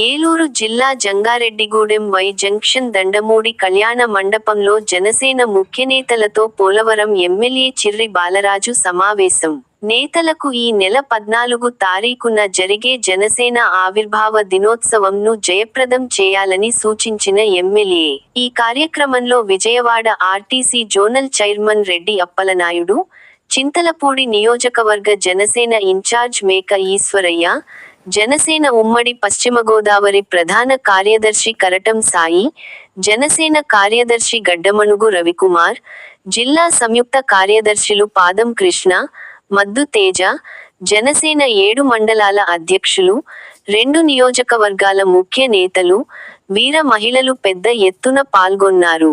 ఏలూరు జిల్లా Jangareddygudem Y junction Dandamudi కళ్యాణ మండపంలో జనసేన ముఖ్యనేతలతో పోలవరం ఎమ్మెల్యే చిర్రి బాలరాజు సమావేశం. నేతలకు ఈ నెల పద్నాలుగు తారీఖున జరిగే జనసేన ఆవిర్భావ దినోత్సవంను జయప్రదం చేయాలని సూచించిన ఎమ్మెల్యే. ఈ కార్యక్రమంలో Vijayawada RTC zonal chairman Reddy Appalanaidu Chintalapudi నియోజకవర్గ జనసేన ఇన్ఛార్జ్ మేక ఈశ్వరయ్య జనసేన ఉమ్మడి పశ్చిమ గోదావరి ప్రధాన కార్యదర్శి కరటం సాయి జనసేన కార్యదర్శి గడ్డమణుగు రవికుమార్ జిల్లా సంయుక్త కార్యదర్శులు పాదం కృష్ణ మద్దు తేజ జనసేన ఏడు మండలాల అధ్యక్షులు రెండు నియోజకవర్గాల ముఖ్య నేతలు వీర మహిళలు పెద్ద ఎత్తున పాల్గొన్నారు.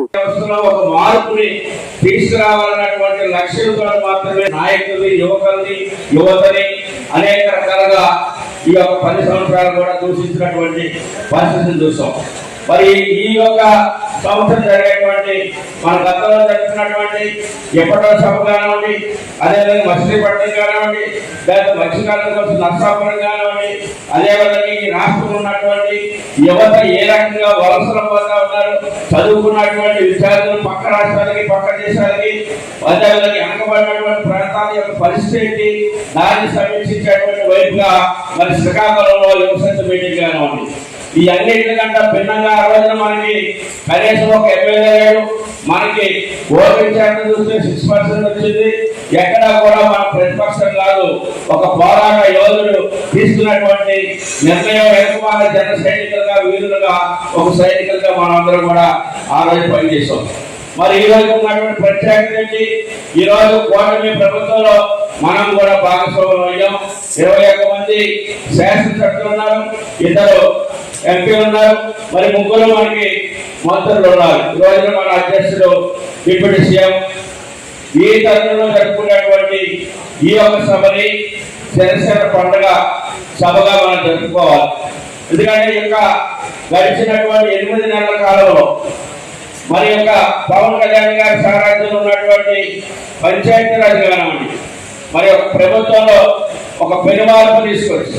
అనేక రకాలుగా ఈ యొక్క పది సంవత్సరాలు కూడా దూషించినటువంటి పరిస్థితిని చూసాం. మరి ఈ యొక్క సంవత్సరం జరిగేటువంటి మన గతంలో జరుగుతున్నటువంటి ఎప్పటో సభ కానివ్వండి అదేవిధంగా మచిలీపట్నం కానివ్వండి లేదా మత్స్యకారుల కోసం నర్సాపురం కానివ్వండి అదేవిధంగా ఈ రాష్ట్రంలో ఉన్నటువంటి యువత ఏ రకంగా వలసలు పోతా ఉన్నారు చదువుకున్నటువంటి విద్యార్థులు పక్క రాష్ట్రాలకి పక్క దేశాలకి అదేవిధంగా వెనకబడినటువంటి ప్రాంతాల యొక్క పరిస్థితి ఏంటి? దాన్ని సమీక్షించేటువంటి వైపుగా మరి శ్రీకాకుళంలో యువశక్తి మీటింగ్ కానివ్వండి. ఈ అన్నింటికంటే భిన్నంగా ఆ రోజున మనకి కనీసం ఒక ఎమ్మెల్యే లేడు మనకి ఓటింగ్ శాతం చూస్తే సిక్స్ పర్సెంట్ వచ్చింది. ఎక్కడా కూడా మన ప్రతిపక్షం కాదు ఒక పోరాట యోధుడు తీసుకున్నటువంటి నిర్ణయం వెనుకమాల జన సైనికులుగా వీరులుగా ఒక సైనికులుగా మనందరం అందరం కూడా ఆ రోజు పనిచేసాం మరి ఈ రోజు ఉన్నటువంటి ప్రత్యేకత ఏంటి? ఈ రోజు కూటమి ప్రభుత్వంలో మనం కూడా భాగస్వామ్యం అయ్యాం. ఇరవై ఒక్క మంది శాసనసభ్యులు ఉన్నారు. ఇద్దరు ఎంపీ ఉన్నారు. మరి ముగ్గురు మనకి మంత్రులు ఉన్నారు. ఈ రోజున మన అధ్యక్షుడు డిప్యూటీ సీఎం ఈ తరుణంలో జరుపుకునేటువంటి ఈ యొక్క సభని జనసేన పండుగ సభగా మనం జరుపుకోవాలి. ఎందుకంటే ఈ యొక్క గడిచినటువంటి ఎనిమిది నెలల కాలంలో మరి యొక్క పవన్ కళ్యాణ్ గారి సారాజ్యంలో ఉన్నటువంటి పంచాయతీరాజ్ కానివ్వండి మరి యొక్క ప్రభుత్వంలో ఒక పెనుమార్పు తీసుకొచ్చి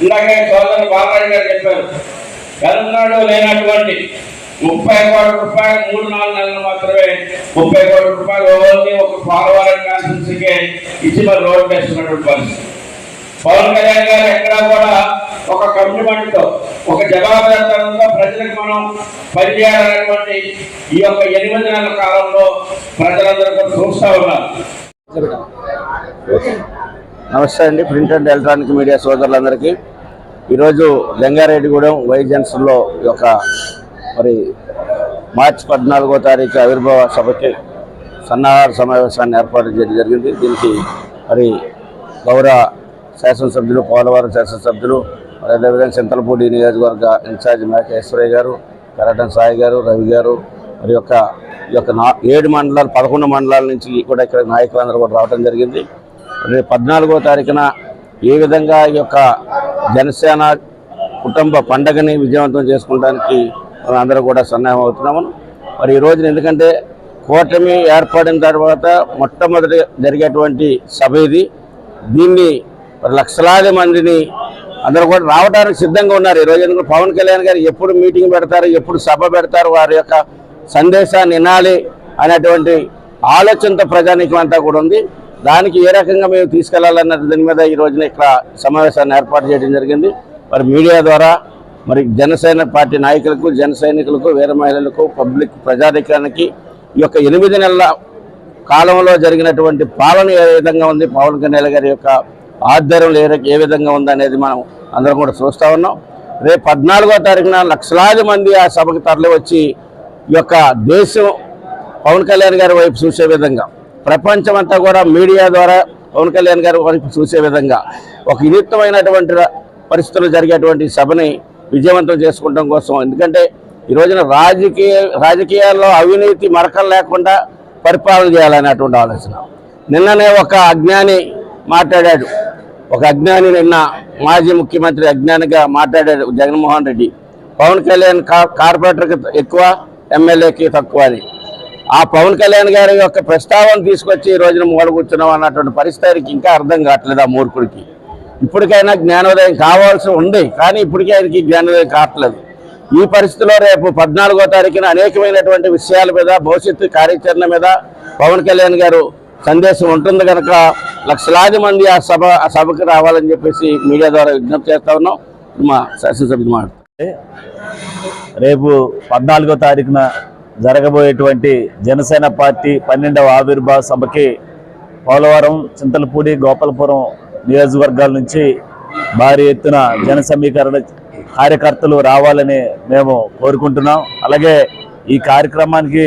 ఇందాకే సోదరు బాలరాజు గారు చెప్పారు తెలంగాణలో లేనటువంటి ముప్పై కోట్ల రూపాయలు మూడు నాలుగు నెలలు మాత్రమే ముప్పై కోట్ల రూపాయలు ఓన్లీ ఒక పోలవరం కాన్స్టిట్యూన్సీకే ఇచ్చి మరి రోడ్డు వేస్తున్నటువంటి పరిస్థితి. పవన్ కళ్యాణ్ గారు ఎక్కడా కూడా ఒక కమిట్మెంట్తో ఒక జవాబుదారితనంతో ప్రజలకు మనం పనిచేయాలనేటువంటి ఈ యొక్క ఎనిమిది నెలల కాలంలో ప్రజలందరూ కూడా చూస్తూ ఉన్నారు. నమస్తే అండి. ప్రింట్ అండ్ ఎలక్ట్రానిక్ మీడియా సోదరులందరికీ. ఈరోజు లింగారెడ్డిగూడెం వైజెన్స్లో ఈ యొక్క మరి మార్చి పద్నాలుగో తారీఖు ఆవిర్భావ సభకి సన్నాహార సమావేశాన్ని ఏర్పాటు చేయడం జరిగింది. దీనికి మరి గౌరవ శాసనసభ్యులు పోలవరం శాసనసభ్యులు మరి అదేవిధంగా చింతలపూడి నియోజకవర్గ ఇన్ఛార్జ్ మేకేశ్వరయ్య గారు కరటన్ సాయి గారు రవి గారు మరి యొక్క ఈ యొక్క నా ఏడు మండలాలు పదకొండు మండలాల నుంచి కూడా ఇక్కడ నాయకులందరూ కూడా రావడం జరిగింది. రేపు పద్నాలుగో తారీఖున ఏ విధంగా ఈ యొక్క జనసేన కుటుంబ పండగని విజయవంతం చేసుకోవడానికి మనం అందరూ కూడా సన్నాహం అవుతున్నాము. మరి ఈ రోజున ఎందుకంటే కూటమి ఏర్పడిన తర్వాత మొట్టమొదటి జరిగేటువంటి సభ ఇది. దీన్ని లక్షలాది మందిని అందరూ కూడా రావడానికి సిద్ధంగా ఉన్నారు. ఈ రోజు ఎందుకంటే పవన్ కళ్యాణ్ గారు ఎప్పుడు మీటింగ్ పెడతారు ఎప్పుడు సభ పెడతారు వారి యొక్క సందేశాన్ని వినాలి అనేటువంటి ఆలోచనతో ప్రజానీకం అంతా కూడా ఉంది. దానికి ఏ రకంగా మేము తీసుకెళ్ళాలన్న దీని మీద ఈ రోజున ఇక్కడ సమావేశాన్ని ఏర్పాటు చేయడం జరిగింది. మరి మీడియా ద్వారా మరి జనసేన పార్టీ నాయకులకు జన సైనికులకు వీర మహిళలకు పబ్లిక్ ప్రజాధికారానికి ఈ యొక్క ఎనిమిది నెలల కాలంలో జరిగినటువంటి పాలన ఏ విధంగా ఉంది? పవన్ కళ్యాణ్ గారి యొక్క ఆధ్వర్యంలో ఏ ఏ విధంగా ఉంది అనేది మనం అందరం కూడా చూస్తూ ఉన్నాం. రేపు పద్నాలుగో తారీఖున లక్షలాది మంది ఆ సభకు తరలి వచ్చి ఈ యొక్క దేశం పవన్ కళ్యాణ్ గారి వైపు చూసే విధంగా ప్రపంచమంతా కూడా మీడియా ద్వారా పవన్ కళ్యాణ్ గారి చూసే విధంగా ఒక వినూత్నమైనటువంటి పరిస్థితులు జరిగేటువంటి సభని విజయవంతం చేసుకోవడం కోసం. ఎందుకంటే ఈ రోజున రాజకీయ రాజకీయాల్లో అవినీతి మరకలు లేకుండా పరిపాలన చేయాలనేటువంటి ఆలోచన. నిన్ననే ఒక అజ్ఞాని మాట్లాడాడు. ఒక అజ్ఞాని నిన్న మాజీ ముఖ్యమంత్రి అజ్ఞానిగా మాట్లాడాడు జగన్మోహన్ రెడ్డి. పవన్ కళ్యాణ్ కార్పొరేటర్కి ఎక్కువ ఎమ్మెల్యేకి తక్కువ అని. ఆ పవన్ కళ్యాణ్ గారి యొక్క ప్రస్తావన తీసుకొచ్చి ఈ రోజున మూల కూర్చున్నాం అన్నటువంటి పరిస్థితికి ఇంకా అర్థం కావట్లేదు ఆ మూర్ఖుడికి. ఇప్పటికైనా జ్ఞానోదయం కావాల్సి ఉంది కానీ ఇప్పటికీ ఆయనకి జ్ఞానోదయం కావట్లేదు. ఈ పరిస్థితిలో రేపు పద్నాలుగో తారీఖున అనేకమైనటువంటి విషయాల మీద భవిష్యత్తు కార్యాచరణ మీద పవన్ కళ్యాణ్ గారు సందేశం ఉంటుంది కనుక లక్షలాది మంది ఆ సభ ఆ సభకు రావాలని చెప్పేసి మీడియా ద్వారా విజ్ఞప్తి చేస్తా ఉన్నాం. మా శాసనసభ్యులు మాట రేపు పద్నాలుగో తారీఖున జరగబోయేటువంటి జనసేన పార్టీ పన్నెండవ ఆవిర్భావ సభకి పోలవరం చింతలపూడి గోపాలపురం నియోజకవర్గాల నుంచి భారీ ఎత్తున జన సమీకరణ కార్యకర్తలు రావాలని మేము కోరుకుంటున్నాం. అలాగే ఈ కార్యక్రమానికి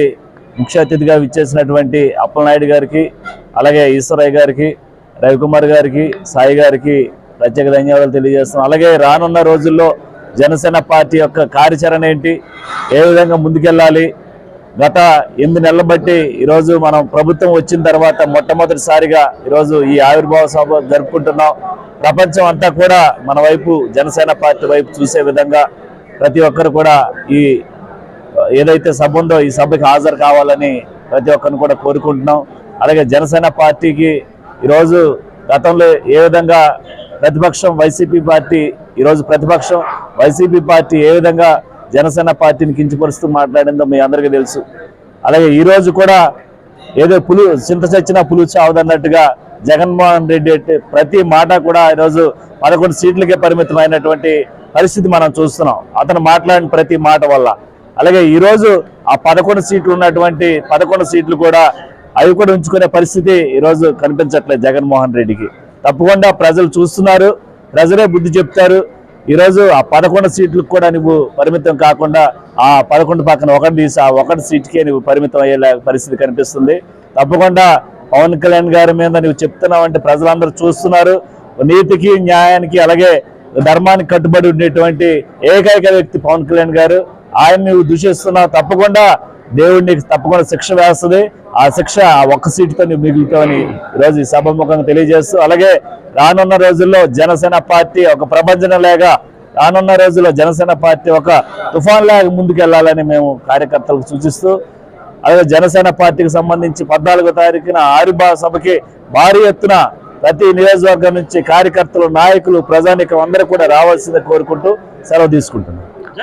ముఖ్య అతిథిగా విచ్చేసినటువంటి అప్పలనాయుడు గారికి అలాగే ఈశ్వరయ్య గారికి రవికుమార్ గారికి సాయి గారికి ప్రత్యేక ధన్యవాదాలు తెలియజేస్తున్నాం. అలాగే రానున్న రోజుల్లో జనసేన పార్టీ యొక్క కార్యాచరణ ఏంటి? ఏ విధంగా ముందుకెళ్ళాలి? గత ఎనిమిది నెలలు బట్టి ఈరోజు మనం ప్రభుత్వం వచ్చిన తర్వాత మొట్టమొదటిసారిగా ఈరోజు ఈ ఆవిర్భావ సభ జరుపుకుంటున్నాం. ప్రపంచం అంతా కూడా మన వైపు జనసేన పార్టీ వైపు చూసే విధంగా ప్రతి ఒక్కరు కూడా ఈ ఏదైతే సభ ఉందో ఈ సభకి హాజరు కావాలని ప్రతి ఒక్కరిని కూడా కోరుకుంటున్నాం. అలాగే జనసేన పార్టీకి ఈరోజు గతంలో ఏ విధంగా ప్రతిపక్షం వైసీపీ పార్టీ ఈరోజు ప్రతిపక్షం వైసీపీ పార్టీ ఏ విధంగా జనసేన పార్టీని కించపరుస్తూ మాట్లాడిందో మీ అందరికీ తెలుసు. అలాగే ఈరోజు కూడా ఏదో పులు చింత చచ్చిన పులు చావదన్నట్టుగా జగన్మోహన్ రెడ్డి అంటే ప్రతి మాట కూడా ఈరోజు పదకొండు సీట్లకే పరిమితమైనటువంటి పరిస్థితి మనం చూస్తున్నాం. అతను మాట్లాడిన ప్రతి మాట వల్ల. అలాగే ఈరోజు ఆ పదకొండు సీట్లు ఉన్నటువంటి పదకొండు సీట్లు కూడా అవి కూడా ఉంచుకునే పరిస్థితి ఈరోజు కనిపించట్లేదు జగన్మోహన్ రెడ్డికి. తప్పకుండా ప్రజలు చూస్తున్నారు. ప్రజలే బుద్ధి చెప్తారు. ఈరోజు ఆ పదకొండు సీట్లకు కూడా నువ్వు పరిమితం కాకుండా ఆ పదకొండు పక్కన ఒకటి తీసి ఆ ఒకటి సీట్కే నువ్వు పరిమితం అయ్యే పరిస్థితి కనిపిస్తుంది. తప్పకుండా పవన్ కళ్యాణ్ గారి మీద నువ్వు చెప్తున్నావు అంటే ప్రజలందరూ చూస్తున్నారు. నీతికి న్యాయానికి అలాగే ధర్మానికి కట్టుబడి ఉండేటువంటి ఏకైక వ్యక్తి పవన్ కళ్యాణ్ గారు. ఆయన నువ్వు దూషిస్తున్నావు. తప్పకుండా దేవుడు నీకు తప్పకుండా శిక్ష వేస్తుంది. ఆ శిక్ష ఆ ఒక్క సీటుతో నువ్వు మిగులుతావని ఈరోజు ఈ సభముఖంగా తెలియజేస్తూ అలాగే రానున్న రోజుల్లో జనసేన పార్టీ ఒక ప్రపంచం లేగా రానున్న రోజుల్లో జనసేన పార్టీ ఒక తుఫాన్ లాగా ముందుకెళ్ళాలని మేము కార్యకర్తలకు సూచిస్తూ అలాగే జనసేన పార్టీకి సంబంధించి పద్నాలుగో తారీఖున ఆరిభా సభకి భారీ ఎత్తున ప్రతి నియోజకవర్గం నుంచి కార్యకర్తలు నాయకులు ప్రజానికం అందరూ కూడా రావాల్సిందే కోరుకుంటూ సెలవు తీసుకుంటున్నాం.